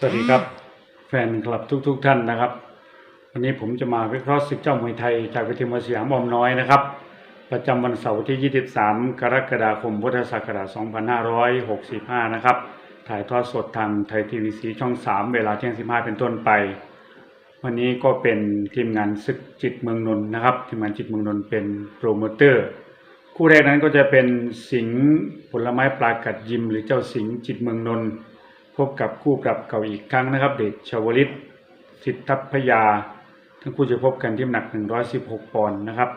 สวัสดีครับ แฟนคลับทุกๆทท่านนะครับ วันนี้ผมจะมาวิเคราะห์ศึกเจ้ามวยไทย จากเวทีมวยสยามอมน้อยนะครับ ประจำวันเสาร์ที่ 23 กรกฎาคมพุทธศักราช 2565 นะครับ ถ่ายทอดสดทางไทยทีวีสีช่อง 3 เวลาเที่ยง 15 เป็นต้นไป วันนี้ก็เป็นทีมงานศึกจิตเมืองนนท์นะครับ ทีมงานจิตเมืองนนท์เป็นโปรโมเตอร์คู่แรกนั้นก็จะเป็นสิงห์ผลไม้ปลากัดยิม หรือเจ้าสิงห์จิตเมืองนนท์ พบกับคู่ปรับเก่าอีกครั้งนะครับ เดชชาวลิตสิทธัพยา ทั้งคู่จะพบกันที่น้ำหนัก 116 ปอนด์นะครับ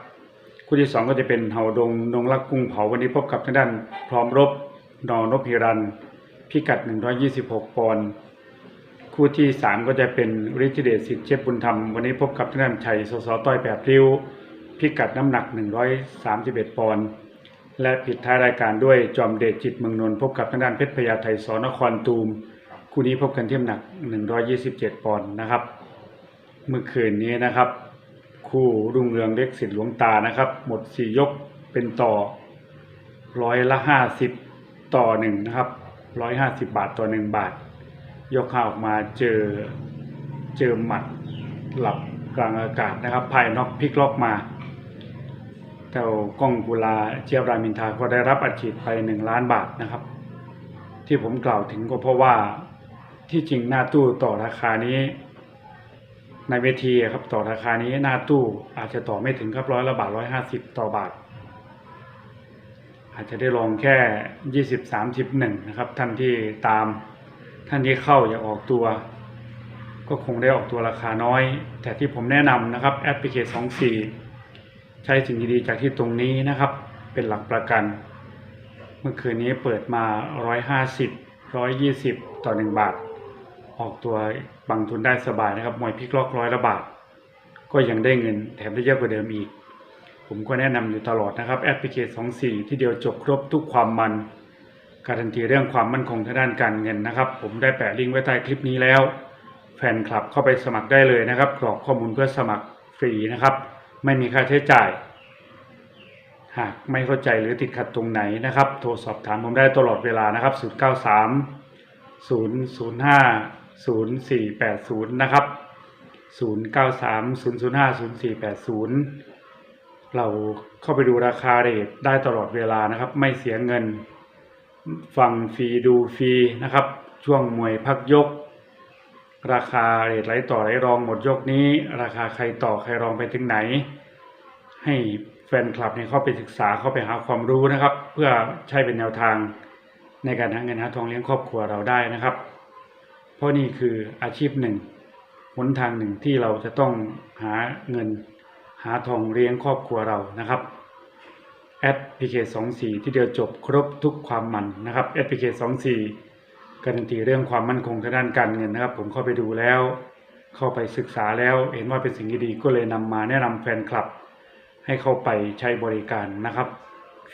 คู่ที่สองก็จะเป็นเฮาดงนงรักกุ้งเผาวันนี้พบกับทางด้านพร้อมรบนอนพิรัน พิกัด 126 ปอนด์คู่ที่สามก็จะเป็นฤทธิเดชสิทธิเชฟบุญธรรม วันนี้พบกับทางด้านชัยสสต้อยแปดริ้ว พิกัดน้ำหนัก 131 ปอนด์ และปิดท้ายรายการด้วยจอมเดชจิตเมืองนนท์พบกับทางด้านเพชรพญาไทสอนครตูม คู่นี้พบกันเที่น้ำหนัก 127 ปอนด์นะครับ เมื่อคืนนี้นะครับ คู่รุ่งเรืองเล็กสิทธิ์หลวงตานะครับ หมดสี่ยกเป็นต่อร้อยละห้าสิบต่อหนึ่งนะครับร้อยห้าสิบบาทต่อหนึ่งบาท ยกข้าออกมาเจอเจอหมัดหลับกลางอากาศนะครับภายนอกพลิกล็อกมา เจ้ากล้องกุลาเจียบรามินทาก็ได้รับอัดฉีดไปหนึ่งล้านบาทนะครับ ที่ผมกล่าวถึงก็เพราะว่าที่จริงหน้าตู้ต่อราคานี้ ในเวทีครับต่อราคานี้หน้าตู้อาจจะต่อไม่ถึงครับร้อยละบาทร้อยห้าสิบต่อบาท อาจจะได้ลองแค่ยี่สิบสามสิบหนึ่งนะครับ ท่านที่ตามท่านที่เข้าอย่าออกตัว ก็คงได้ออกตัวราคาน้อย แต่ที่ผมแนะนำนะครับแอปพลิเคชันสองสี่ ใช้สิ่งดีๆจากที่ตรงนี้นะครับ เป็นหลักประกัน เมื่อคืนนี้เปิดมาร้อยห้าสิบร้อยยี่สิบต่อหนึ่งบาท ออกตัวบังทุนได้สบายนะครับมวยพลิกล็อกร้อยละบาท ก็ยังได้เงินแถมได้เยอะกว่าเดิมอีก ผมก็แนะนำอยู่ตลอดนะครับแอปพลิเคชัน24 ที่เดียวจบครบทุกความมันการันตีเรื่องความมั่นคงทางด้านการเงินนะครับ ผมได้แปะลิงก์ไว้ใต้คลิปนี้แล้ว แฟนคลับเข้าไปสมัครได้เลยนะครับ กรอกข้อมูลเพื่อสมัครฟรีนะครับ ไม่มีค่าใช้จ่าย หากไม่เข้าใจหรือติดขัดตรงไหนนะครับ โทรสอบถามผมได้ตลอดเวลานะครับ 093 005 0480 นะครับ 093 005 0480 เราเข้าไปดูราคาเรทได้ตลอดเวลานะครับ ไม่เสียเงินฟังฟรีดูฟรีนะครับ ช่วงมวยพักยก ราคาเรทไหลต่อไหลรองหมดยกนี้ ราคาใครต่อใครรองไปถึงไหน ให้แฟนคลับเนี่ยเข้าไปศึกษาเข้าไปหาความรู้นะครับ เพื่อใช้เป็นแนวทางในการหาเงินหาทองเลี้ยงครอบครัวเราได้นะครับ เพราะนี่คืออาชีพหนึ่งหนทางหนึ่งที่เราจะต้องหาเงินหาทองเลี้ยงครอบครัวเรานะครับแอดพีเคสองสี่ที่เดียวจบครบทุกความมันนะครับแอดพีเคสองสี่ การันตีเรื่องความมั่นคงทางด้านการเงินนะครับ ผมเข้าไปดูแล้ว เข้าไปศึกษาแล้วเห็นว่าเป็นสิ่งที่ดีก็เลยนำมาแนะนำแฟนคลับ ให้เข้าไปใช้บริการนะครับ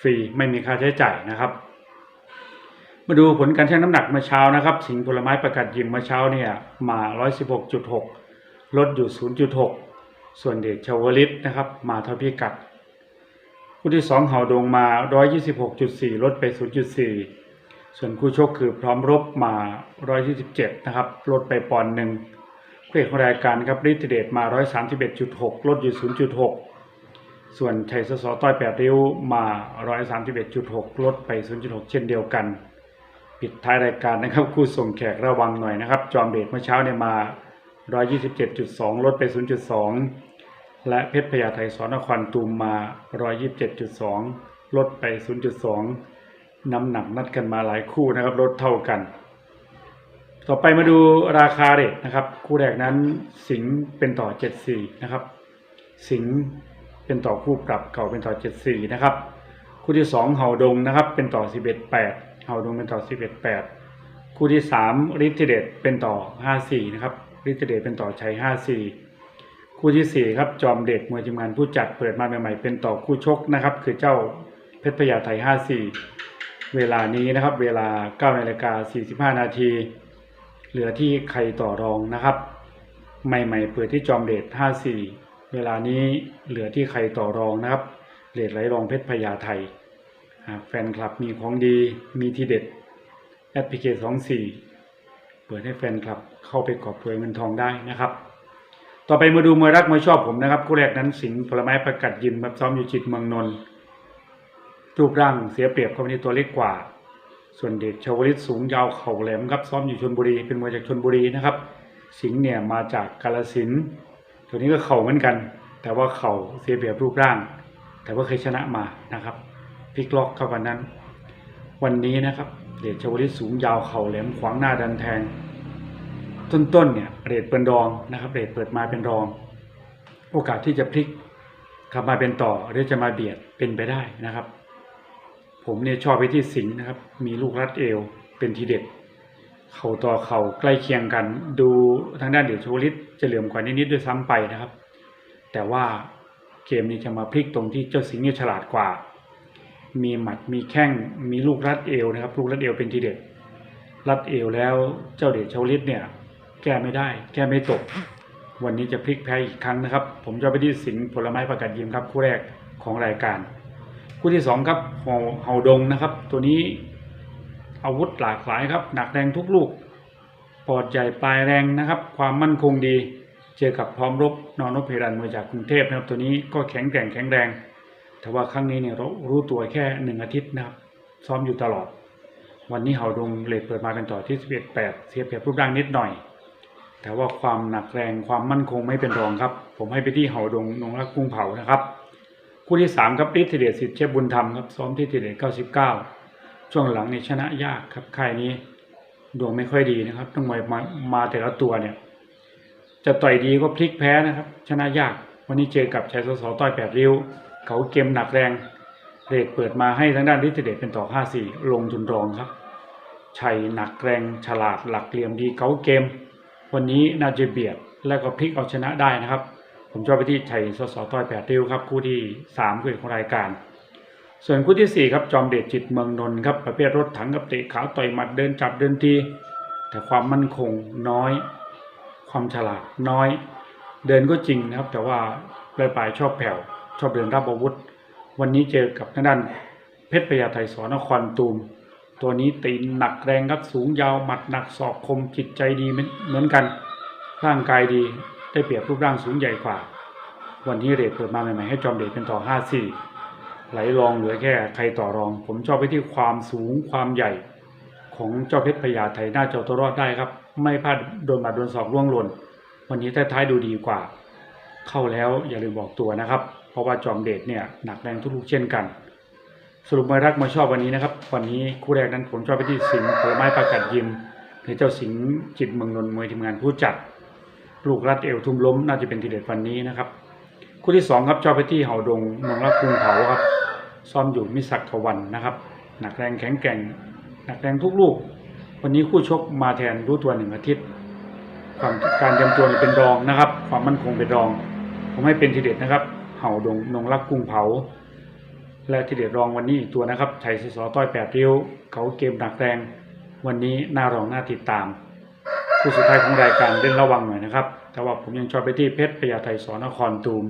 ฟรีไม่มีค่าใช้จ่ายนะครับ มาดูผลการชั่งน้ำหนักเมื่อเช้านะครับ สิงผลไม้ประกาศยิมเมื่อเช้าเนี่ยมา 116.6 ลดอยู่ 0.6 ส่วนเดชชาวลิตนะครับ มาเท่าพิกัดคู่ที่2เห่าดงมา 126.4 ลดไป 0.4 ส่วนคู่ชกคือพร้อมรบมา127นะครับลดไปปอนด์หนึ่งคู่เอกของรายการครับฤทธิเดชมา131.6ลดอยู่0.6ส่วนชัยสสต้อยแปดริ้วมา131.6ลดไป0.6เช่นเดียวกัน ปิดท้ายรายการนะครับ คู่ส่งแขกระวังหน่อยนะครับ จอมเดชเมื่อเช้าเนี่ยมา127.2ลดไป0.2และเพชรพญาไทยสอนครตูมมา127.2ลดไป0.2น้ น้ำหนักนัดกันมาหลายคู่นะครับลดเท่ากัน ต่อไปมาดูราคาเรทนะครับ คู่แรกนั้นสิงเป็นต่อ 74 นะครับ สิงเป็นต่อคู่ปรับเก่าเป็นต่อ 74 นะครับ คู่ที่ 2 เห่าดงนะครับเป็นต่อ 11 8 เห่าดงเป็นต่อ 11 8 คู่ที่3ฤทธิเดชเป็นต่อ 54 นะครับฤทธิเดชเป็นต่อชัย 54 คู่ที่ 4 ครับจอมเดชมวยทีมงานผู้จัดเปิดมาใหม่ๆเป็นต่อคู่ชกนะครับ คือเจ้าเพชรพญาไทย 54 เวลานี้นะครับ เวลา9นาฬิกา45 นาที เหลือที่ใครต่อรองนะครับ ใหม่ๆ เปิดที่จอมเดช54 เวลานี้เหลือที่ใครต่อรองนะครับเลดไหลรองเพชรพญาไทยแฟนคลับมีของดีมีทีเด็ดแอปพลิเคชัน24 เปิดให้แฟนคลับเข้าไปกอบเผยเงินทองได้นะครับ ต่อไปมาดูมวยรักมวยชอบผมนะครับคู่แรกนั้นสิงห์ผลไม้ประกัดยิมครับซ้อมอยู่จิตเมืองนนท์ รูปร่างเสียเปรียบเขาในตัวเล็กกว่า ส่วนเดชชาวลิตสูงยาวเข่าแหลมครับซ้อมอยู่ชนบุรีเป็นมวยจากชนบุรีนะครับ สิงห์เนี่ยมาจากกาลสินต์ตัวนี้ก็เข่าเหมือนกัน แต่ว่าเข่าเสียเปรียบรูปร่าง แต่ว่าเคยชนะมานะครับพลิกล็อกครับวันนั้น วันนี้นะครับเดชชาวลิตสูงยาวเข่าแหลมขวางหน้าดันแทง ต้นๆเนี่ยเรทเป็นรองนะครับเรทเปิดมาเป็นรอง โอกาสที่จะพลิกกลับมาเป็นต่อหรือจะมาเบียดเป็นไปได้นะครับ ผมเนี่ยชอบไปที่สิงห์นะครับ มีลูกรัดเอวเป็นทีเด็ด เข่าต่อเข่าใกล้เคียงกัน ดูทางด้านเดชชวลิตจะเหลื่อมกว่านิดๆด้วยซ้ำไปนะครับ แต่ว่าเกมนี้จะมาพลิกตรงที่เจ้าสิงห์เนี่ยฉลาดกว่า มีหมัดมีแข้งมีลูกรัดเอวนะครับ ลูกรัดเอวเป็นทีเด็ด รัดเอวแล้วเจ้าเดชชวลิตเนี่ย แก้ไม่ได้ แก้ไม่ตก วันนี้จะพลิกแพ้อีกครั้งนะครับ ผมจะไปที่สิงห์ผลไม้ประกาศยิมครับคู่แรกของรายการ คู่ที่สองครับเห่าเห่าดงนะครับ ตัวนี้อาวุธหลากหลายครับ หนักแรงทุกลูกปอดใหญ่ปลายแรงนะครับ ความมั่นคงดี เจอกับพร้อมรบนอนนพเพรันมาจากกรุงเทพนะครับ ตัวนี้ก็แข็งแกร่งแข็งแรง แต่ว่าครั้งนี้เนี่ยเรารู้ตัวแค่หนึ่งอาทิตย์นะครับ ซ้อมอยู่ตลอด วันนี้เห่าดงเลทเปิดมาเป็นต่อที่11 8เสียเปรียบรูปร่างนิดหน่อย แต่ว่าความหนักแรงความมั่นคงไม่เป็นรองครับ ผมให้ไปที่เห่าดงนงรักกุ้งเผานะครับ คู่ที่สามครับฤทธิเดชสิทธิ์เชฟบุญธรรมครับซ้อมที่ธิเดชเก้าสิบเก้าช่วงหลังในชนะยากครับค่ายนี้ดวงไม่ค่อยดีนะครับต้องมวยมามาแต่ละตัวเนี่ย จะต่อยดีก็พลิกแพ้นะครับ ชนะยากวันนี้เจอกับชัยสสต้อยแปดริ้ว เขาเกมหนักแรงเรทเปิดมาให้ทางด้านฤทธิเดชเป็นต่อห้าสี่ลงทุนรองครับชัยหนักแรงฉลาดหลักเหลี่ยมดีเขาเกม วันนี้น่าจะเบียดแล้วก็พลิกเอาชนะได้นะครับ ผมชอบไปที่ชัยสสต้อยแปดริ้วครับคู่ที่สามคือของรายการ ส่วนคู่ที่สี่ครับจอมเดชจิตเมืองนนท์ครับประเภทรถถังกับเตะขาต่อยหมัดเดินจับเดินที แต่ความมั่นคงน้อย ความฉลาดน้อย เดินก็จริงนะครับ แต่ว่าปลายปลายชอบแผ่วชอบเดินรับอาวุธ วันนี้เจอกับทางด้านเพชรพญาไทสอนครตูมตัวนี้ตีนหนักแรงครับสูงยาวหมัดหนักศอกคมจิตใจดีเหมือนเหมือนกัน ร่างกายดี ได้เปรียบรูปร่างสูงใหญ่กว่า วันนี้เรทเปิดมาใหม่ๆให้จอมเดชเป็นต่อ5-4ไหลรองเหลือแค่ใครต่อรอง ผมชอบไปที่ความสูงความใหญ่ของเจ้าเพชรพญาไทยน่าจะเอาตัวรอดได้ครับ ไม่พลาดโดนบาดโดนศอกล่วงหล่นวันนี้ท้ายๆดูดีกว่า เข้าแล้วอย่าลืมบอกตัวนะครับ เพราะว่าจอมเดชเนี่ยหนักแรงทุกลูกเช่นกัน สรุปมารักมาชอบวันนี้นะครับ วันนี้คู่แรกนั้นผมชอบไปที่สิงห์ผลไม้ประกัดยิมหรือเจ้าสิงห์จิตเมืองนนท์มวยทีมงานผู้จัด ลูกรัดเอวทุ่มล้มน่าจะเป็นทีเด็ดวันนี้นะครับ คู่ที่สองครับชอบไปที่เห่าดงเมืองรักกรุงเผาครับ ซ้อมอยู่มิสักทวันนะครับ หนักแรงแข็งแกร่ง หนักแรงทุกลูก วันนี้คู่ชกมาแทนรู้ตัวหนึ่งอาทิตย์ ความการเตรียมตัวนเป็นรองนะครับ ความมั่นคงเป็นรองผมให้เป็นทีเด็ดนะครับ เห่าดงนงรักกรุงเผา และทีเด็ดรองวันนี้ตัวนะครับชัยสสต้อยแปดริ้วเขาเกมหนักแรง วันนี้น่ารองน่าติดตาม คู่สุดท้ายของรายการเล่นระวังหน่อยนะครับ แต่ว่าผมยังชอบไปที่เพชรพญาไทสอนครตูม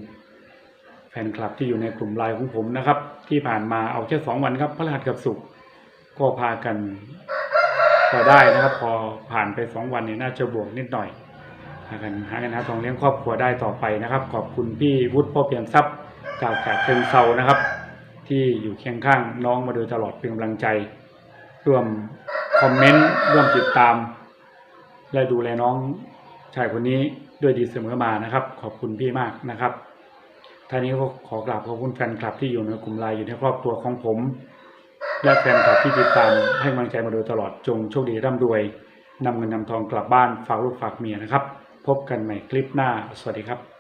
แฟนคลับที่อยู่ในกลุ่มไลน์ของผมนะครับ ที่ผ่านมาเอาแค่สองวันครับพระรหัสกับศุกร์ก็พากันพอได้นะครับ พอผ่านไปสองวันเนี่ยน่าจะบวกนิดหน่อยหากันหากันหาทองเลี้ยงครอบครัวได้ต่อไปนะครับ ขอบคุณพี่วุฒิพ่อเพียงทรัพย์จากจากเชิงเซานะครับ ที่อยู่เคียงข้างน้องมาโดยตลอดเป็นกำลังใจร่วมคอมเมนต์ร่วมติดตาม และดูแลน้องชายคนนี้ด้วยดีเสมอมานะครับ ขอบคุณพี่มากนะครับท่านี้ก็ขอกราบขอบคุณแฟนคลับที่อยู่ในกลุ่มไลน์อยู่ในครอบครัวของผม และแฟนคลับที่ติดตามให้กำลังใจมาโดยตลอดจงโชคดีร่ำรวยนำเงินนำทองกลับบ้านฝากลูกฝากเมียนะครับ พบกันใหม่คลิปหน้า สวัสดีครับ